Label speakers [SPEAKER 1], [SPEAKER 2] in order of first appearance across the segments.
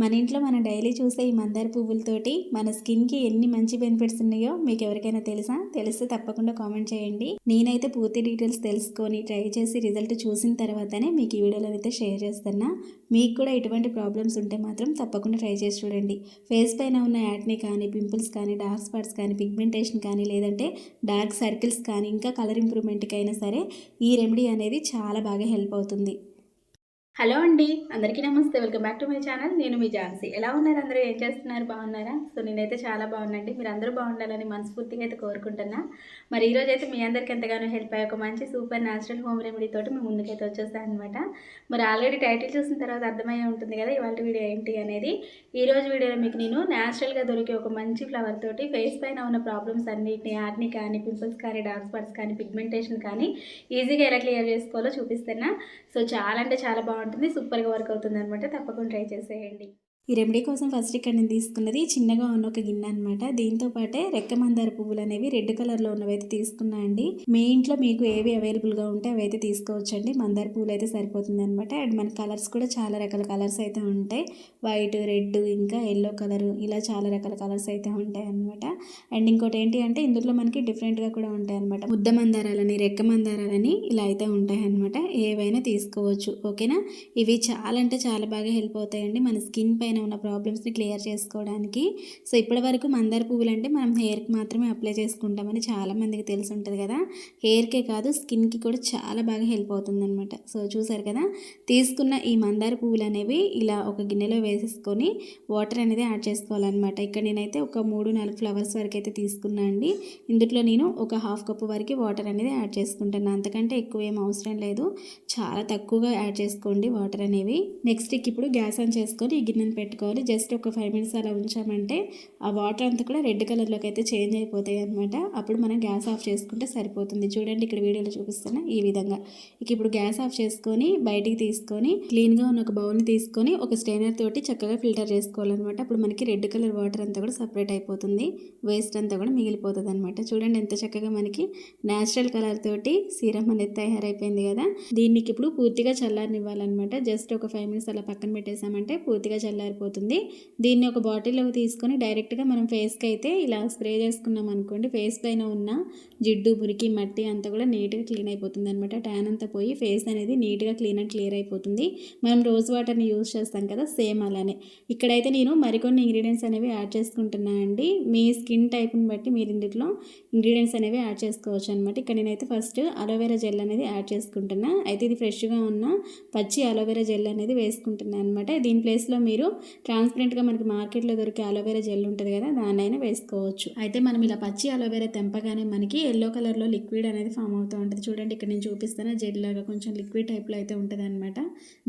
[SPEAKER 1] మన ఇంట్లో మనం డైలీ చూసే ఈ మందార పువ్వులతోటి మన స్కిన్కి ఎన్ని మంచి బెనిఫిట్స్ ఉన్నాయో మీకు ఎవరికైనా తెలుసా? తెలిస్తే తప్పకుండా కామెంట్ చేయండి. నేనైతే పూర్తి డీటెయిల్స్ తెలుసుకొని ట్రై చేసి రిజల్ట్ చూసిన తర్వాతనే మీకు ఈ వీడియోలో అయితే షేర్ చేస్తున్నా. మీకు కూడా ఎటువంటి ప్రాబ్లమ్స్ ఉంటే మాత్రం తప్పకుండా ట్రై చేసి చూడండి. ఫేస్ పైన ఉన్న యాట్ని కానీ పింపుల్స్ కానీ డార్క్ స్పాట్స్ కానీ పిగ్మెంటేషన్ కానీ లేదంటే డార్క్ సర్కిల్స్ కానీ ఇంకా కలర్ ఇంప్రూవ్మెంట్కి అయినా సరే ఈ రెమెడీ అనేది చాలా బాగా హెల్ప్ అవుతుంది. హలో అండి అందరికీ నమస్తే. Welcome back to my channel. నేను మీ ఝాన్సీ. ఎలా ఉన్నారు అందరూ? ఏం చేస్తున్నారు? బాగున్నారా? సో నేనైతే చాలా బాగున్నాండి మీరు అందరూ బాగుండాలని మనస్ఫూర్తిగా అయితే కోరుకుంటున్నా. మరి ఈరోజు అయితే మీ అందరికీ ఎంతగానో హెల్ప్ అయ్యే ఒక మంచి సూపర్ న్యాచురల్ హోమ్ రెమెడీ తోటి మేము ముందుకైతే వచ్చేస్తాను అనమాట మరి ఆల్రెడీ టైటిల్ చూసిన తర్వాత అర్థమయ్యే ఉంటుంది కదా ఇవాళ వీడియో ఏంటి అనేది. ఈ రోజు వీడియోలో మీకు నేను న్యాచురల్గా దొరికే ఒక మంచి ఫ్లవర్ తోటి ఫేస్ పైన ఉన్న ప్రాబ్లమ్స్ అన్నిటిని యాడ్ని కానీ పింపుల్స్ కానీ డార్క్ స్పాట్స్ కానీ పిగ్మెంటేషన్ కానీ ఈజీగా ఎలా క్లియర్ చేసుకోవాలో చూపిస్తున్నా. సో చాలా అంటే చాలా బాగుంటుంది. సూపర్గా వర్క్ అవుతుంది అనమాట తప్పకుండా ట్రై చేసేయండి. ఈ రెమెడీ కోసం ఫస్ట్ ఇక్కడ నేను తీసుకున్నది చిన్నగా ఉన్న ఒక గిన్నె అనమాట దీంతో పాటే రెక్క మందార పువ్వులు అనేవి రెడ్ కలర్లో ఉన్నవి అయితే తీసుకున్నా అండి. మీ ఇంట్లో మీకు ఏవి అవైలబుల్గా ఉంటే అవి అయితే తీసుకోవచ్చండి. మందార పువ్వులు అయితే సరిపోతుంది అనమాట అండ్ మన కలర్స్ కూడా చాలా రకాల కలర్స్ అయితే ఉంటాయి. వైట్ రెడ్ ఇంకా ఎల్లో కలర్ ఇలా చాలా రకాల కలర్స్ అయితే ఉంటాయి అనమాట అండ్ ఇంకోటి ఏంటి అంటే ఇందులో మనకి డిఫరెంట్గా కూడా ఉంటాయి అనమాట ముద్ద మందారాలని రెక్క మందారాలని ఇలా అయితే ఉంటాయి అనమాట ఏవైనా తీసుకోవచ్చు. ఓకేనా? ఇవి చాలా అంటే చాలా బాగా హెల్ప్ అవుతాయండి. మన స్కిన్ పైన ఉన్న ప్రాబ్లమ్స్ని క్లియర్ చేసుకోవడానికి. సో ఇప్పటి వరకు మందార పువ్వులు అంటే మనం హెయిర్కి మాత్రమే అప్లై చేసుకుంటామని చాలామందికి తెలిసి ఉంటుంది కదా. హెయిర్కే కాదు స్కిన్కి కూడా చాలా బాగా హెల్ప్ అవుతుంది అనమాట సో చూసారు కదా? తీసుకున్న ఈ మందార పువ్వులు అనేవి ఇలా ఒక గిన్నెలో వేసేసుకొని వాటర్ అనేది యాడ్ చేసుకోవాలన్నమాట. ఇక్కడ నేనైతే ఒక మూడు నాలుగు ఫ్లవర్స్ వరకు అయితే తీసుకున్నా అండి. ఇందులో నేను ఒక హాఫ్ కప్పు వరకు వాటర్ అనేది యాడ్ చేసుకుంటాను అంతకంటే ఎక్కువ ఏం అవసరం లేదు. చాలా తక్కువగా యాడ్ చేసుకోండి వాటర్ అనేవి. నెక్స్ట్ ఇప్పుడు గ్యాస్ ఆన్ చేసుకొని ఈ గిన్నెను పెట్టుకోవాలి. జస్ట్ ఒక ఫైవ్ మినిట్స్ అలా ఉంచామంటే ఆ వాటర్ అంతా కూడా రెడ్ కలర్లోకి అయితే చేంజ్ అయిపోతాయి అనమాట అప్పుడు మనం గ్యాస్ ఆఫ్ చేసుకుంటే సరిపోతుంది. చూడండి ఇక్కడ వీడియోలో చూపిస్తున్నా ఈ విధంగా. ఇక ఇప్పుడు గ్యాస్ ఆఫ్ చేసుకొని బయటికి తీసుకొని క్లీన్గా ఉన్న ఒక బౌల్ని తీసుకొని ఒక స్టైనర్ తోటి చక్కగా ఫిల్టర్ చేసుకోవాలన్నమాట. అప్పుడు మనకి రెడ్ కలర్ వాటర్ అంతా కూడా సపరేట్ అయిపోతుంది. వేస్ట్ అంతా కూడా మిగిలిపోతుంది అనమాట చూడండి ఎంత చక్కగా మనకి న్యాచురల్ కలర్ తోటి సీరం అనేది తయారైపోయింది కదా. దీనికి ఇప్పుడు పూర్తిగా చల్లారనివ్వాలన్నమాట. జస్ట్ ఒక ఫైవ్ మినిట్స్ అలా పక్కన పెట్టేసామంటే పూర్తిగా సరిపోతుంది. దీన్ని ఒక బాటిల్లోకి తీసుకొని డైరెక్ట్గా మనం ఫేస్కి అయితే ఇలా స్ప్రే చేసుకున్నాం అనుకోండి ఫేస్ పైన ఉన్న జిడ్డు మురికి మట్టి అంతా కూడా నీట్గా క్లీన్ అయిపోతుంది అనమాట ట్యాన్ అంతా పోయి ఫేస్ అనేది నీట్గా క్లీన్ అండ్ క్లియర్ అయిపోతుంది. మనం రోజ్ వాటర్ని యూజ్ చేస్తాం కదా సేమ్ అలానే. ఇక్కడైతే నేను మరికొన్ని ఇంగ్రీడియంట్స్ అనేవి యాడ్ చేసుకుంటున్నా అండి. మీ స్కిన్ టైప్ని బట్టి మీరు ఇందులో ఇంగ్రీడియంట్స్ అనేవి యాడ్ చేసుకోవచ్చు అనమాట ఇక్కడ నేనైతే ఫస్ట్ అలోవెరా జెల్ అనేది యాడ్ చేసుకుంటున్నా. అయితే ఇది ఫ్రెష్గా ఉన్న పచ్చి అలోవెరా జెల్ అనేది వేసుకుంటున్నాను అనమాట దీని ప్లేస్లో మీరు ట్రాన్స్పరెంట్గా మనకి మార్కెట్లో దొరికే అలోవెరా జెల్ ఉంటుంది కదా దాన్నైనా వేసుకోవచ్చు. అయితే మనం ఇలా పచ్చి అలోవెరా తెంపగానే మనకి ఎల్లో కలర్లో లిక్విడ్ అనేది ఫామ్ అవుతూ ఉంటుంది. చూడండి ఇక్కడ నేను చూపిస్తాను జెల్ లాగా కొంచెం లిక్విడ్ టైప్లో అయితే ఉంటుంది అనమాట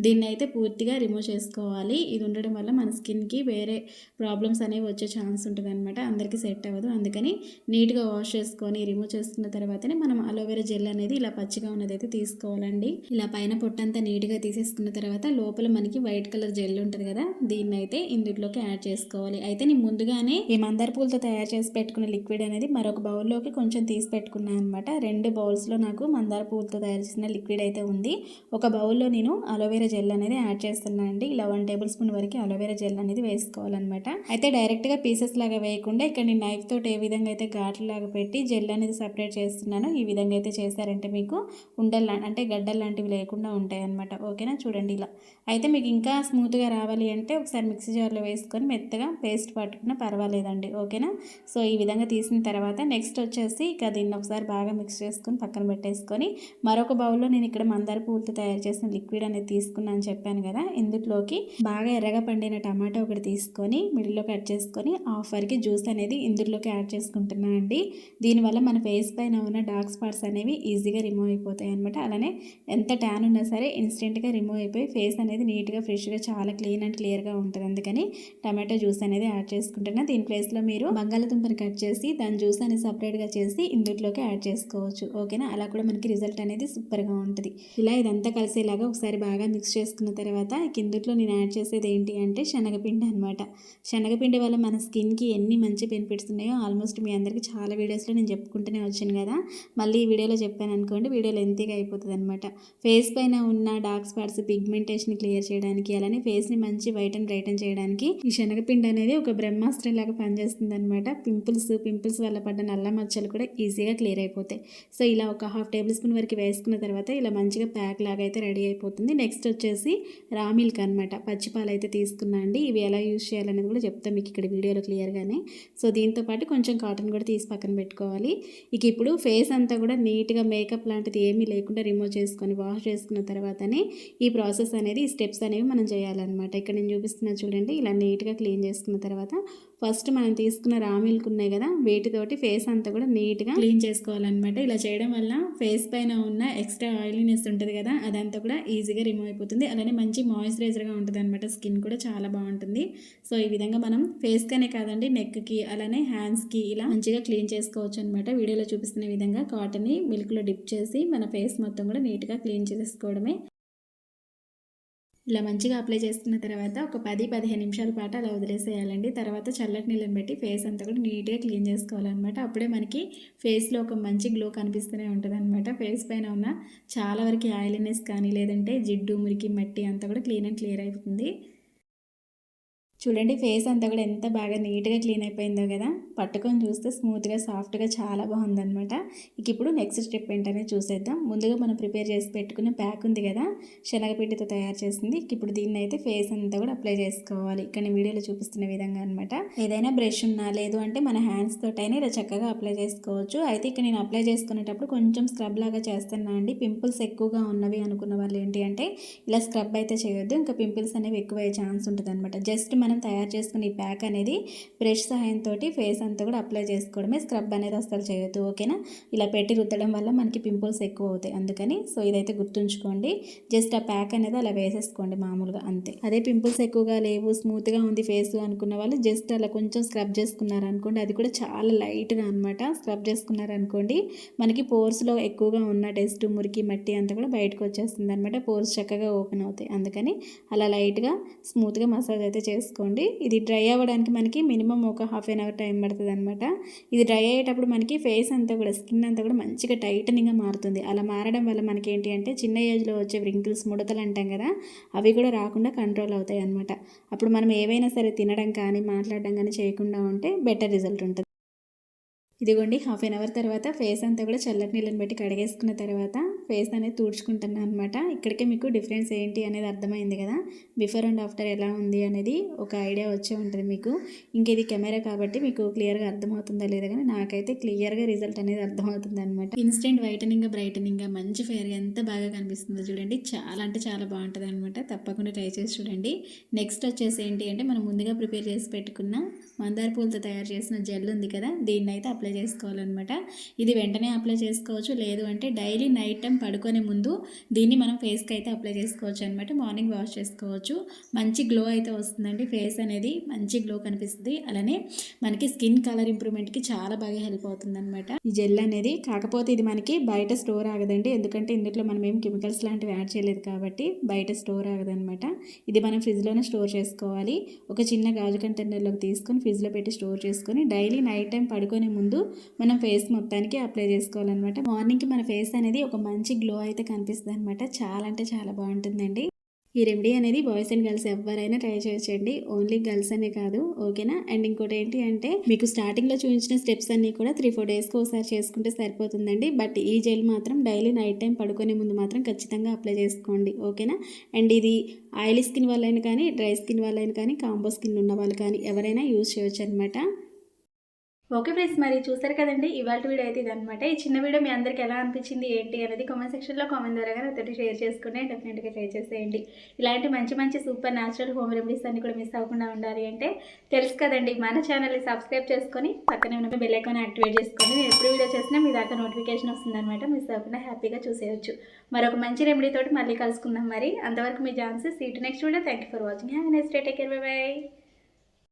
[SPEAKER 1] దీన్ని అయితే పూర్తిగా రిమూవ్ చేసుకోవాలి. ఇది ఉండడం వల్ల మన స్కిన్కి వేరే ప్రాబ్లమ్స్ అనేవి వచ్చే ఛాన్స్ ఉంటుంది అనమాట అందరికీ సెట్ అవ్వదు. అందుకని నీట్గా వాష్ చేసుకొని రిమూవ్ చేసుకున్న తర్వాతనే మనం అలోవెరా జెల్ అనేది ఇలా పచ్చిగా ఉన్నది అయితే తీసుకోవాలండి. ఇలా పైన పొట్టంతా నీట్గా తీసేసుకున్న తర్వాత లోపల మనకి వైట్ కలర్ జెల్ ఉంటుంది కదా దీన్ని అయితే ఇందులోకి యాడ్ చేసుకోవాలి. అయితే నేను ముందుగానే ఈ మందార పూలతో తయారు చేసి పెట్టుకున్న లిక్విడ్ అనేది మరొక బౌల్లోకి కొంచెం తీసి పెట్టుకున్నాను అనమాట రెండు బౌల్స్లో నాకు మందార పూలతో తయారు చేసిన లిక్విడ్ అయితే ఉంది. ఒక బౌల్లో నేను అలోవెరా జెల్ అనేది యాడ్ చేస్తున్నాను అండి. ఇలా వన్ టేబుల్ స్పూన్ వరకు అలోవెరా జెల్ అనేది వేసుకోవాలన్నమాట. అయితే డైరెక్ట్గా పీసెస్ లాగా వేయకుండా ఇక్కడ నేను నైఫ్ తోటి ఏ విధంగా అయితే ఘాట్లు లాగా పెట్టి జెల్ అనేది సపరేట్ చేస్తున్నాను ఈ విధంగా అయితే చేశారంటే మీకు ఉండల్లా అంటే గడ్డలు లాంటివి లేకుండా ఉంటాయి అనమాట ఓకేనా? చూడండి ఇలా. అయితే మీకు ఇంకా స్మూత్గా రావాలి అంటే ఒకసారి మిక్సీ జార్లో వేసుకొని మెత్తగా పేస్ట్ పట్టుకున్నా పర్వాలేదండి ఓకేనా? సో ఈ విధంగా తీసిన తర్వాత నెక్స్ట్ వచ్చేసి ఇక దీన్ని ఒకసారి బాగా మిక్స్ చేసుకొని పక్కన పెట్టేసుకొని మరొక బౌల్లో నేను ఇక్కడ మందార పూలతో తయారు చేసిన లిక్విడ్ అనేది తీసుకున్నాను చెప్పాను కదా ఇందులోకి బాగా ఎర్రగా పండిన టమాటా ఒకటి తీసుకొని మిడిల్లో కట్ చేసుకొని ఆఫర్కి జ్యూస్ అనేది ఇందులోకి యాడ్ చేసుకుంటున్నా అండి. దీనివల్ల మన ఫేస్ పైన ఉన్న డార్క్ స్పాట్స్ అనేవి ఈజీగా రిమూవ్ అయిపోతాయి అనమాట అలానే ఎంత ట్యాన్ ఉన్నా సరే ఇన్స్టెంట్గా రిమూవ్ అయిపోయి ఫేస్ అనేది నీట్గా ఫ్రెష్గా చాలా క్లీన్ అండ్ క్లియర్గా ఉంటుంది అందుకని టమాటో జ్యూస్ అనేది యాడ్ చేసుకుంటున్నా. దీని ప్లేస్లో మీరు బంగాళదుంపని కట్ చేసి దాని జ్యూస్ అనేది సపరేట్గా చేసి ఇందుట్లోకి యాడ్ చేసుకోవచ్చు. ఓకేనా? అలా కూడా మనకి రిజల్ట్ అనేది సూపర్గా ఉంటుంది. ఇలా ఇదంతా కలిసేలాగా ఒకసారి బాగా మిక్స్ చేసుకున్న తర్వాత కిందుట్లో నేను యాడ్ చేసేది ఏంటి అంటే శనగపిండి అనమాట శనగపిండి వల్ల మన స్కిన్కి ఎన్ని మంచి బెనిఫిట్స్ ఉన్నాయో ఆల్మోస్ట్ మీ అందరికీ చాలా వీడియోస్లో నేను చెప్పుకుంటూనే వచ్చాను కదా. మళ్ళీ ఈ వీడియోలో చెప్పాను అనుకోండి వీడియోలో ఎంతగా అయిపోతుంది అనమాట ఫేస్ పైన ఉన్న డార్క్ స్పాట్స్ పిగ్మెంటేషన్ క్లియర్ చేయడానికి అలానే ఫేస్ని మంచి వైట్ అండ్ బ్రైటన్ చేయడానికి ఈ శనగపిండి అనేది ఒక బ్రహ్మాస్త్రం లాగా పనిచేస్తుంది అనమాట పింపుల్స్ పింపుల్స్ వల్ల పడ్డ నల్ల మచ్చలు కూడా ఈజీగా క్లియర్ అయిపోతాయి. సో ఇలా ఒక హాఫ్ టేబుల్ స్పూన్ వరకు వేసుకున్న తర్వాత ఇలా మంచిగా ప్యాక్ లాగా అయితే రెడీ అయిపోతుంది. నెక్స్ట్ వచ్చేసి రా మిల్క్ అనమాట పచ్చిపాలు అయితే తీసుకున్నా అండి. ఇవి ఎలా యూజ్ చేయాలనేది కూడా చెప్తాం మీకు ఇక్కడ వీడియోలో క్లియర్గానే. సో దీంతో పాటు కొంచెం కాటన్ కూడా తీసి పక్కన పెట్టుకోవాలి. ఇక ఇప్పుడు ఫేస్ అంతా కూడా నీట్గా మేకప్ లాంటిది ఏమీ లేకుండా రిమూవ్ చేసుకొని వాష్ చేసుకున్న తర్వాతనే ఈ ప్రాసెస్ అనేది ఈ స్టెప్స్ అనేవి మనం చేయాలన్నమాట. ఇక్కడ నేను చూపిస్తున్నా చూడండి ఇలా నీట్గా క్లీన్ చేసుకున్న తర్వాత ఫస్ట్ మనం తీసుకున్న రా మిల్క్ ఉన్నాయి కదా వీటితోటి ఫేస్ అంతా కూడా నీట్గా క్లీన్ చేసుకోవాలన్నమాట. ఇలా చేయడం వల్ల ఫేస్ పైన ఉన్న ఎక్స్ట్రా ఆయిలీనెస్ ఉంటుంది కదా అదంతా కూడా ఈజీగా రిమూవ్ అయిపోతుంది. అలానే మంచి మాయిశ్చరైజర్గా ఉంటుంది అనమాట స్కిన్ కూడా చాలా బాగుంటుంది. సో ఈ విధంగా మనం ఫేస్కనే కాదండి నెక్కి అలానే హ్యాండ్స్కి ఇలా మంచిగా క్లీన్ చేసుకోవచ్చు అనమాట వీడియోలో చూపిస్తున్న విధంగా కాటన్ని మిల్క్లో డిప్ చేసి మన ఫేస్ మొత్తం కూడా నీట్గా క్లీన్ చేసుకోవడమే ఇలా మంచిగా అప్లై చేసుకున్న తర్వాత ఒక పది పదిహేను నిమిషాల పాటు అలా వదిలేసేయాలండి. తర్వాత చల్లటి నీళ్ళని పెట్టి ఫేస్ అంతా కూడా నీట్గా క్లీన్ చేసుకోవాలన్నమాట. అప్పుడే మనకి ఫేస్లో ఒక మంచి గ్లో కనిపిస్తూనే ఉంటుంది అనమాట ఫేస్ పైన ఉన్న చాలా వరకు ఆయిలీనెస్ కానీ లేదంటే జిడ్డు మురికి మట్టి అంతా కూడా క్లీన్ అండ్ క్లియర్ అయిపోతుంది. చూడండి ఫేస్ అంతా కూడా ఎంత బాగా నీట్గా క్లీన్ అయిపోయిందో కదా. పట్టుకొని చూస్తే స్మూత్గా సాఫ్ట్గా చాలా బాగుందనమాట ఇక ఇప్పుడు నెక్స్ట్ స్టెప్ ఏంటనే చూసేద్దాం. ముందుగా మనం ప్రిపేర్ చేసి పెట్టుకున్న ప్యాక్ ఉంది కదా శనగపిండితో తయారు చేసింది. ఇప్పుడు దీన్ని అయితే ఫేస్ అంతా కూడా అప్లై చేసుకోవాలి. ఇక్కడ నేను వీడియోలో చూపిస్తున్న విధంగా అనమాట ఏదైనా బ్రష్ ఉన్నా లేదు అంటే మన హ్యాండ్స్ తోటైనా ఇలా చక్కగా అప్లై చేసుకోవచ్చు. అయితే ఇక్కడ నేను అప్లై చేసుకునేటప్పుడు కొంచెం స్క్రబ్ లాగా చేస్తున్నా అండి. పింపుల్స్ ఎక్కువగా ఉన్నవి అనుకున్న వాళ్ళు ఏంటి అంటే ఇలా స్క్రబ్ అయితే చేయొద్దు. ఇంకా పింపుల్స్ అనేవి ఎక్కువ ఛాన్స్ ఉంటుంది అనమాట జస్ట్ మన మనం తయారు చేసుకున్న ఈ ప్యాక్ అనేది బ్రష్ సహాయంతో ఫేస్ అంతా కూడా అప్లై చేసుకోవడమే. స్క్రబ్ అనేది అస్సలు చేయొద్దు ఓకేనా? ఇలా పెట్టి రుద్దడం వల్ల మనకి పింపుల్స్ ఎక్కువ అవుతాయి అందుకని. సో ఇదైతే గుర్తుంచుకోండి. జస్ట్ ఆ ప్యాక్ అనేది అలా వేసేసుకోండి మామూలుగా అంతే. అదే పింపుల్స్ ఎక్కువగా లేవు స్మూత్గా ఉంది ఫేస్ అనుకున్న వాళ్ళు జస్ట్ అలా కొంచెం స్క్రబ్ చేసుకున్నారు అనుకోండి అది కూడా చాలా లైట్గా అనమాట స్క్రబ్ చేసుకున్నారు అనుకోండి మనకి పోర్స్లో ఎక్కువగా ఉన్న డస్ట్ మురికి మట్టి అంతా కూడా బయటకు వచ్చేస్తుంది అనమాట పోర్స్ చక్కగా ఓపెన్ అవుతాయి అందుకని. అలా లైట్గా స్మూత్గా మసాజ్ అయితే చేసుకో చేసుకోండి. ఇది డ్రై అవ్వడానికి మనకి మినిమం ఒక హాఫ్ అన్ అవర్ టైం పడుతుంది అనమాట ఇది డ్రై అయ్యేటప్పుడు మనకి ఫేస్ అంతా కూడా స్కిన్ అంతా కూడా మంచిగా టైటనింగ్గా మారుతుంది. అలా మారడం వల్ల మనకి ఏంటి అంటే చిన్న ఏజ్లో వచ్చే వ్రింకిల్స్ ముడతలు అంటాం కదా అవి కూడా రాకుండా కంట్రోల్ అవుతాయి అనమాట అప్పుడు మనం ఏవైనా సరే తినడం కానీ మాట్లాడడం కానీ చేయకుండా ఉంటే బెటర్ రిజల్ట్ ఉంటుంది. ఇదిగోండి హాఫ్ అన్ అవర్ తర్వాత ఫేస్ అంతా కూడా చల్లటి నీళ్ళని పెట్టి కడిగేసుకున్న తర్వాత ఫేస్ అనేది తుడుచుకుంటున్నాను అనమాట ఇక్కడికే మీకు డిఫరెన్స్ ఏంటి అనేది అర్థమైంది కదా. బిఫోర్ అండ్ ఆఫ్టర్ ఎలా ఉంది అనేది ఒక ఐడియా వచ్చే ఉంటుంది మీకు. ఇంక ఇది కెమెరా కాబట్టి మీకు క్లియర్గా అర్థమవుతుందా లేదా కానీ నాకైతే క్లియర్గా రిజల్ట్ అనేది అర్థమవుతుంది అనమాట ఇన్స్టెంట్ వైటనింగ్ బ్రైటనింగ్ మంచి ఫేర్ ఎంత బాగా కనిపిస్తుందో చూడండి. చాలా అంటే చాలా బాగుంటుంది అనమాట తప్పకుండా ట్రై చేసి చూడండి. నెక్స్ట్ వచ్చేసి ఏంటి అంటే మనం ముందుగా ప్రిపేర్ చేసి పెట్టుకున్న మందార పూలతో తయారు చేసిన జెల్ ఉంది కదా. దీన్ని అయితే అప్లై చేసుకోవాలన్నమాట. ఇది వెంటనే అప్లై చేసుకోవచ్చు. లేదు అంటే డైలీ నైట్ టైం పడుకునే ముందు దీన్ని మనం ఫేస్కి అయితే అప్లై చేసుకోవచ్చు అనమాట మార్నింగ్ వాష్ చేసుకోవచ్చు. మంచి గ్లో అయితే వస్తుందండి. ఫేస్ అనేది మంచి గ్లో కనిపిస్తుంది. అలానే మనకి స్కిన్ కలర్ ఇంప్రూవ్మెంట్కి చాలా బాగా హెల్ప్ అవుతుంది అనమాట ఈ జెల్ అనేది కాకపోతే ఇది మనకి బయట స్టోర్ ఆగదండి. ఎందుకంటే ఇందులో మనం ఏం కెమికల్స్ లాంటివి యాడ్ చేయలేదు కాబట్టి బయట స్టోర్ ఆగదనమాట ఇది మనం ఫ్రిడ్జ్లోనే స్టోర్ చేసుకోవాలి. ఒక చిన్న గాజు కంటైనర్లోకి తీసుకొని ఫ్రిడ్జ్లో పెట్టి స్టోర్ చేసుకొని డైలీ నైట్ టైం పడుకునే ముందు మనం ఫేస్ మొత్తానికి అప్లై చేసుకోవాలన్నమాట. మార్నింగ్కి మన ఫేస్ అనేది ఒక మంచి గ్లో అయితే కనిపిస్తుంది అనమాట చాలా అంటే చాలా బాగుంటుందండి. ఈ రెమెడీ అనేది బాయ్స్ అండ్ గర్ల్స్ ఎవరైనా ట్రై చేయొచ్చండి. ఓన్లీ గర్ల్స్ అనే కాదు ఓకేనా? అండ్ ఇంకోటి ఏంటి అంటే మీకు స్టార్టింగ్లో చూపించిన స్టెప్స్ అన్నీ కూడా త్రీ ఫోర్ డేస్కి ఒకసారి చేసుకుంటే సరిపోతుందండి. బట్ ఈ జెల్ మాత్రం డైలీ నైట్ టైం పడుకునే ముందు మాత్రం ఖచ్చితంగా అప్లై చేసుకోండి ఓకేనా? అండ్ ఇది ఆయిలీ స్కిన్ వాళ్ళైనా కానీ డ్రై స్కిన్ వాళ్ళైనా కానీ కాంబో స్కిన్ ఉన్న వాళ్ళు కానీ ఎవరైనా యూజ్ చేయొచ్చు అనమాట ఓకే ఫ్రెండ్స్ మరి చూసారు కదండి ఇవాళ వీడియో అయితే ఇదనమాట ఈ చిన్న వీడియో మీ అందరికి ఎలా అనిపించింది ఏంటి అనేది కామెంట్ సెక్షన్లో కామెంట్ ద్వారా నాతోటి షేర్ చేసుకుని డెఫినెట్గా ట్రై చేసేయండి. ఇలాంటి మంచి మంచి సూపర్ న్యాచురల్ హోమ్ రెమెడీస్ అన్ని కూడా మిస్ అవ్వకుండా ఉండాలి అంటే తెలుసు కదండి మన ఛానల్ని సబ్స్క్రైబ్ చేసుకొని పక్కనే ఉన్న బెల్ ఐకాన్ యాక్టివేట్ చేసుకొని నేను ఎప్పుడు వీడియో చేసినా మీ దాకా నోటిఫికేషన్ వస్తుందన్నమాట. మిస్ అవ్వకుండా హ్యాపీగా చూసేయచ్చు. మరొక మంచి రెమెడీ తోటి మళ్ళీ కలుసుకుందాం మరి. అంతవరకు మీ chances seat next video thank you for watching have next day take care bye bye